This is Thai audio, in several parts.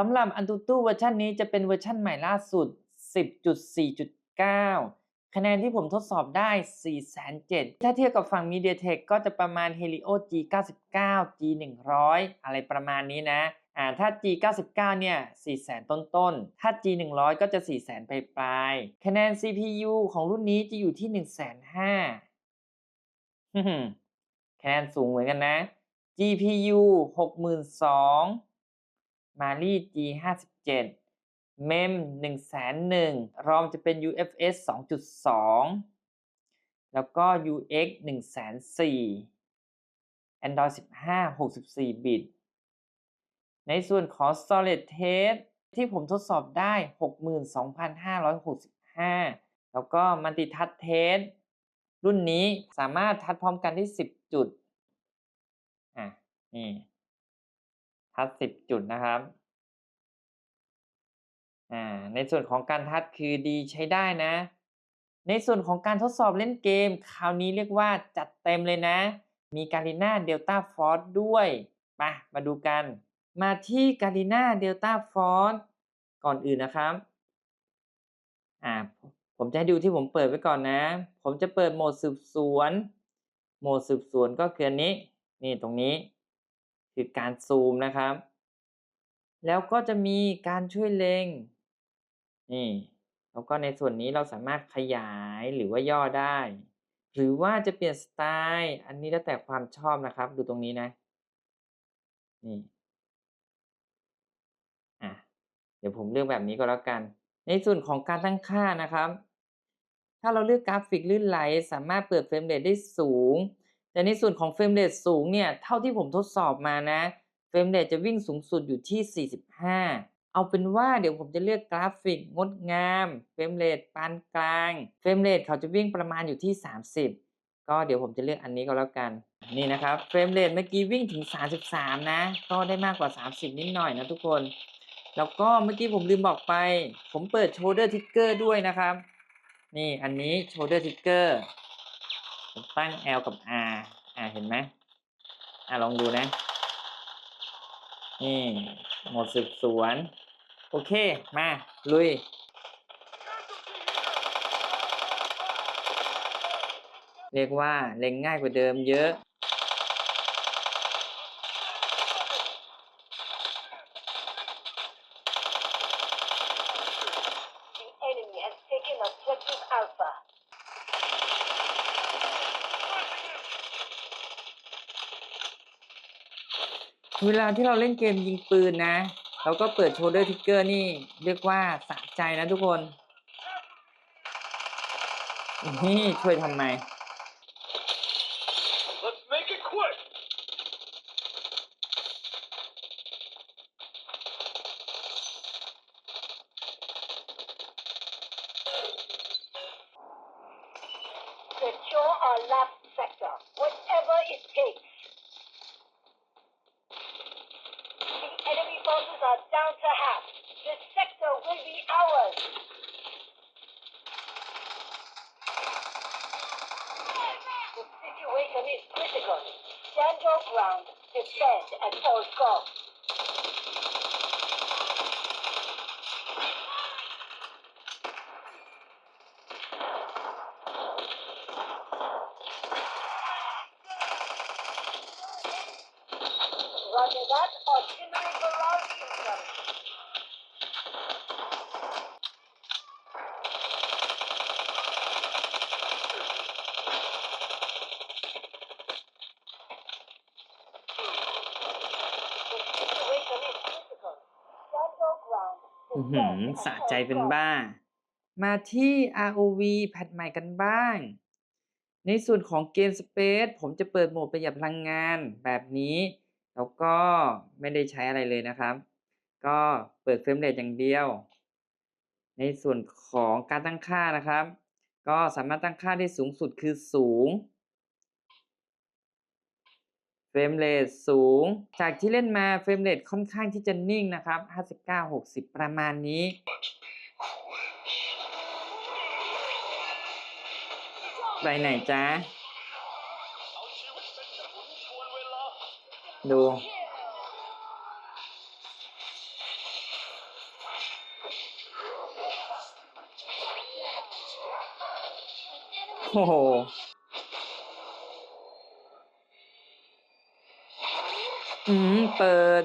สำหรับ Antutu เวอร์ชันนี้จะเป็นเวอร์ชันใหม่ล่าสุด 10.4.9 คะแนนที่ผมทดสอบได้4,700ถ้าเทียบกับฝั่ง MediaTek ก็จะประมาณ Helio G99 G100 อะไรประมาณนี้นะอ่าถ้า G99 เนี่ย40,000ต้นๆ ถ้า G100 ก็จะ40,000ปลายๆ คะแนน CPU ของรุ่นนี้จะอยู่ที่1,500,000คะแนนสูงเหมือนกันนะ GPU 62,000 มารี G57 MEM 101,000 ROM จะเป็น UFS 2.2 แล้วก็ UX 104,000 Android 15 64 บิต ในส่วนของ Storage Test ที่ผมทดสอบได้ 62,565 แล้วก็ Multitouch Test รุ่นนี้สามารถทัดพร้อมกันที่ 10 จุด อะ นี่ ทัด10จุดนะครับอ่าในส่วนของการทัดคือดีใช้ได้นะ ในส่วนของการทดสอบเล่นเกม คราวนี้เรียกว่าจัดเต็มเลยนะ มี Garena Delta Force ด้วยมามาดูกัน มาที่ Garena Delta Force ก่อนอื่นนะครับอ่าผมจะให้ดูที่ผมเปิดไว้ก่อนนะ ผมจะเปิดโหมดสืบสวน โหมดสืบสวนก็คืออันนี้ นี่ตรงนี้ คือการซูมนะครับ แล้วก็จะมีการช่วยเล็งนี่แล้วก็ในส่วนนี้เราสามารถขยายหรือว่าย่อได้ หรือว่าจะเปลี่ยนสไตล์ อันนี้แล้วแต่ความชอบนะครับ ดูตรงนี้นะนี่อะเดี๋ยวผมเลือกแบบนี้ก็แล้วกัน ในส่วนของการตั้งค่านะครับ ถ้าเราเลือกกราฟิกลื่นไหล สามารถเปิดเฟรมเรทได้สูง แต่ในส่วนของเฟรมเรทสูงเนี่ยเท่าที่ผมทดสอบมานะเฟรมเรทจะวิ่งสูงสุดอยู่ที่ 45 เอาเป็นว่าเดี๋ยวผมจะเลือกกราฟิกงดงามเฟรมเรทปานกลางเฟรมเรทเขาจะวิ่งประมาณอยู่ที่ 30 ก็เดี๋ยวผมจะเลือกอันนี้ก็แล้วกันนี่นะครับเฟรมเรทเมื่อกี้วิ่งถึง 33 นะ ก็ได้มากกว่า 30 นิดหน่อยนะทุกคน แล้วก็เมื่อกี้ผมลืมบอกไป ผมเปิด shoulder trigger ด้วยนะครับ นี่อันนี้ shoulder trigger ผมตั้ง L กับ R อ่าเห็นไหมอ่าลองดูนะ นี่หมดสืบสวน โอเค มา ลุย เรียกว่าเล็งง่ายกว่าเดิมเยอะ เวลาที่เราเล่นเกมยิงปืนนะ เราก็เปิดโชเดอร์ทิกเกอร์นี่ เรียกว่าสะใจนะทุกคน นี่ช่วยทำไม อหือ Defend สะ at ใจ all เป็น costs. บ้า มาที่ ROV แพทใหม่กันบ้าง ในส่วนของเกม Space ผมจะเปิดโหมดประหยัดพลังงานแบบนี้ แล้วก็ไม่ได้ใช้อะไรเลยนะครับ ก็เปิดเฟรมเรทอย่างเดียว ในส่วนของการตั้งค่านะครับ ก็สามารถตั้งค่าได้สูงสุดคือสูงเฟรมเรทสูง จากที่เล่นมาเฟรมเรทค่อนข้างที่จะนิ่งนะครับ 59-60 ประมาณนี้ ไปไหนจ๊ะ ดู โอ้โหอืม เปิด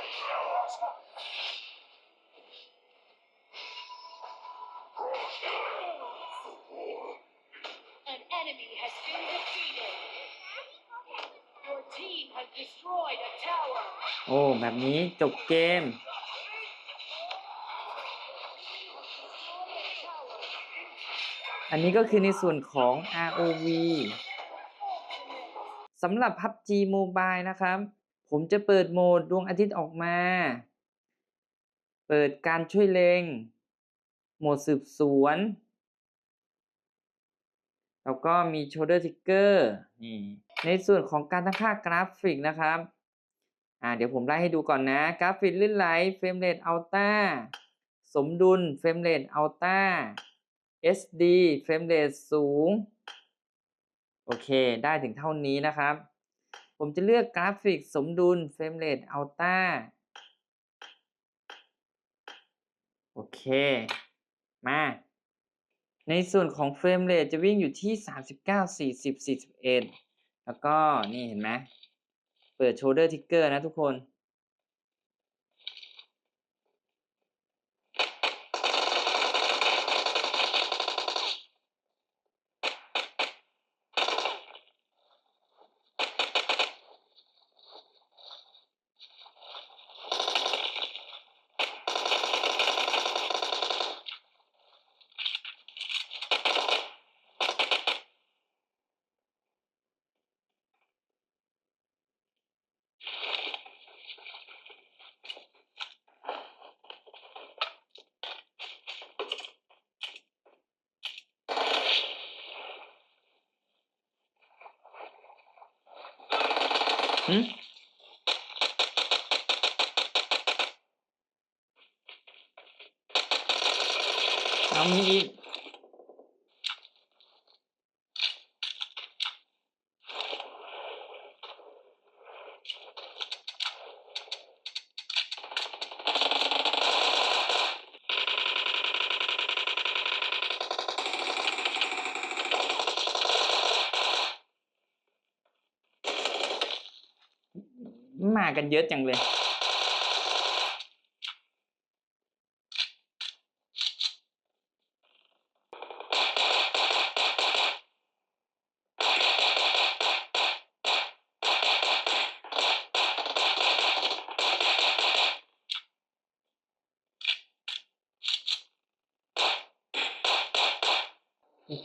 an enemy. has been defeated. 'An enemy has been defeated. Your team has destroyed a tower. โอ้ แบบนี้จบเกม อันนี้ก็คือในส่วนของ ROV สำหรับ PUBG Mobile นะครับ ผมจะเปิดโหมดดวงอาทิตย์ออกมา เปิดการช่วยเลง โหมดสืบสวน แล้วก็มี shoulder trigger นี่ ในส่วนของการตั้งค่ากราฟิกนะครับ อ่า เดี๋ยวผมไล่ให้ดูก่อนนะ กราฟิกลื่นไหล เฟรมเรทอัลต้า สมดุล เฟรมเรทอัลต้า SD เฟรมเรทสูง โอเค ได้ถึงเท่านี้นะครับ ผมจะเลือกกราฟิกสมดุลเฟรมเรทอัลต้าโอเค มา ในส่วนของเฟรมเรทจะวิ่งอยู่ที่ 39 40 41 แล้วก็นี่เห็นไหมเปิดโชเดอร์ทิกเกอร์นะทุกคน เอามีอีก มากันเยอะจังเลย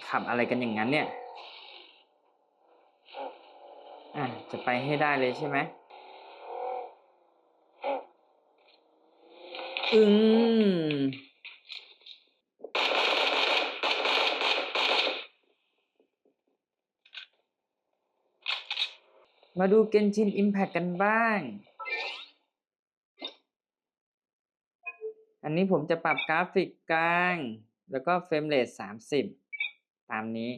ขับอะไรกันอย่างนั้นเนี่ย อะ จะไปให้ได้เลยใช่ไหม อืมมาดูเกนชินอิมแพ t กันบ้าง อันนี้ผมจะปรับกราฟิกกลาง แล้วก็เฟรมเรท30ตามนี้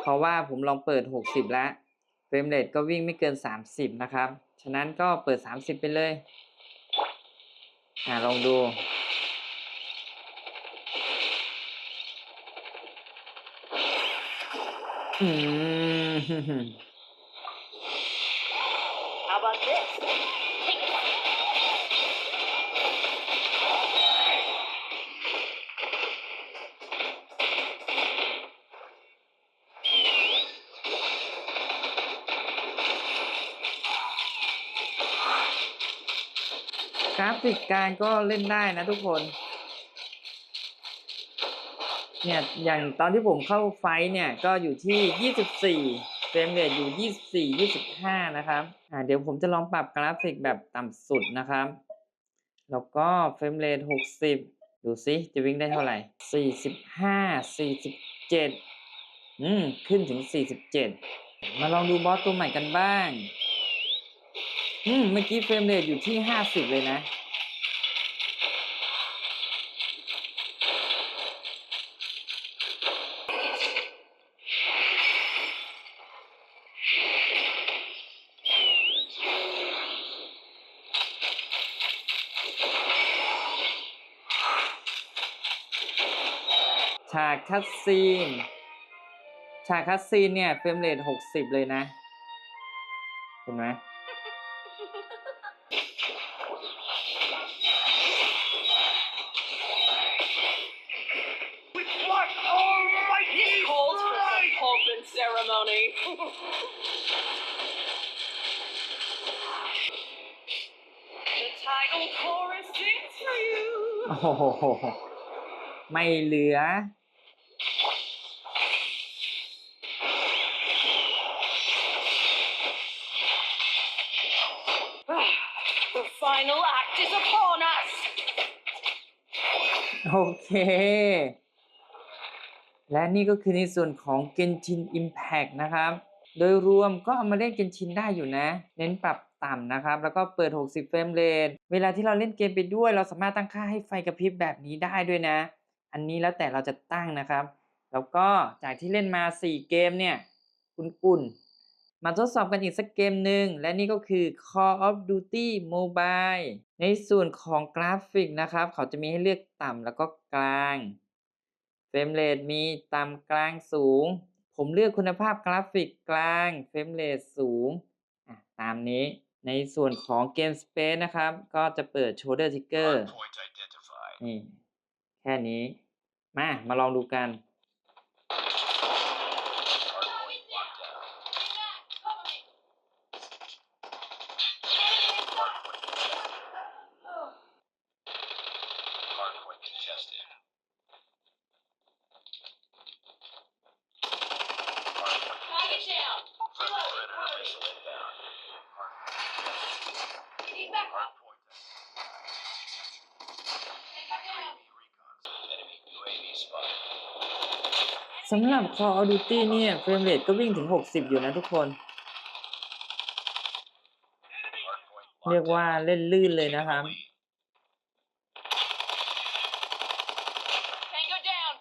เพราะว่าผมลองเปิด60แล้ว เฟรมเรทก็วิ่งไม่เกิน30นะครับ ฉะนั้นก็เปิด30ไปเลย อ่าลองดู อืม How about this? Take it. ฟิกกางก็เล่นได้นะทุกคน เนี่ยอย่างตอนที่ผมเข้าไฟเนี่ยก็อยู่ที่ 24เฟรมเรทอยู่ 24 25 นะครับอ่าเดี๋ยวผมจะลองปรับกราฟิกแบบต่ำสุดนะครับ แล้วก็เฟรมเรท60 ดูซิจะวิ่งได้เท่าไหร่ 45 47 อืม ขึ้นถึง 47 มาลองดูบอสตัวใหม่กันบ้างอืม เมื่อกี้เฟรมเรทอยู่ที่ 50 เลยนะ ฉากคัดซีน ฉากคัดซีนเนี่ยเฟรมเรท60เลยนะ เห็นไหม With what almighty This calls for some might? pomp and ceremony. the title chorus sings for you. โอ้โห ไม่เหลือ final act is upon us. โอเค และนี่ก็คือในส่วนของ Genshin Impact นะครับ โดยรวมก็เอามาเล่น Genshin ได้อยู่นะ เน้นปรับต่ำนะครับ แล้วก็เปิด 60 เฟรมเรทเวลาที่เราเล่นเกมไปด้วย เราสามารถตั้งค่าให้ไฟกระพริบแบบนี้ได้ด้วยนะ อันนี้แล้วแต่เราจะตั้งนะครับ แล้วก็จากที่เล่นมา 4 เกมเนี่ยอุ่นๆ มาทดสอบกันอีกสักเกมหนึ่งและนี่ก็คือ Call of Duty Mobile ในส่วนของกราฟิกนะครับ เขาจะมีให้เลือกต่ำแล้วก็กลางเฟรมเรทมีต่ำกลางสูง ผมเลือกคุณภาพกราฟิกกลางเฟรมเรทสูงอะตามนี้ในส่วนของเกม Space นะครับ ก็จะเปิด Shoulder Trigger Hardpoint identified. นี่แค่นี้ มา มาลองดูกัน contested. Hardpoint. UAV recon. Enemy UAV spotted. สำหรับ Call of Duty เนี่ยเฟรมเรทก็วิ่งถึง 60 อยู่นะทุกคน เรียกว่าเล่นลื่นเลยนะครับ Tango down.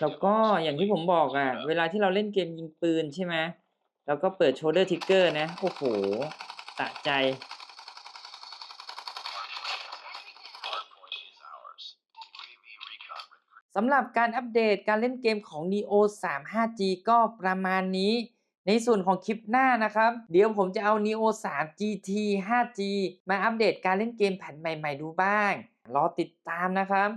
แล้วก็อย่างที่ผมบอกอะ เวลาที่เราเล่นเกมยิงปืนใช่ไหมแล้วก็เปิด shoulder trigger นะ โอ้โหสะใจ สำหรับการอัปเดตการเล่นเกมของ Neo 3 5G ก็ประมาณนี้ ในส่วนของคลิปหน้านะครับ เดี๋ยวผมจะเอา Neo 3 GT 5G มาอัปเดตการเล่นเกมแผ่นใหม่ ๆ ดูบ้าง รอติดตามนะครับ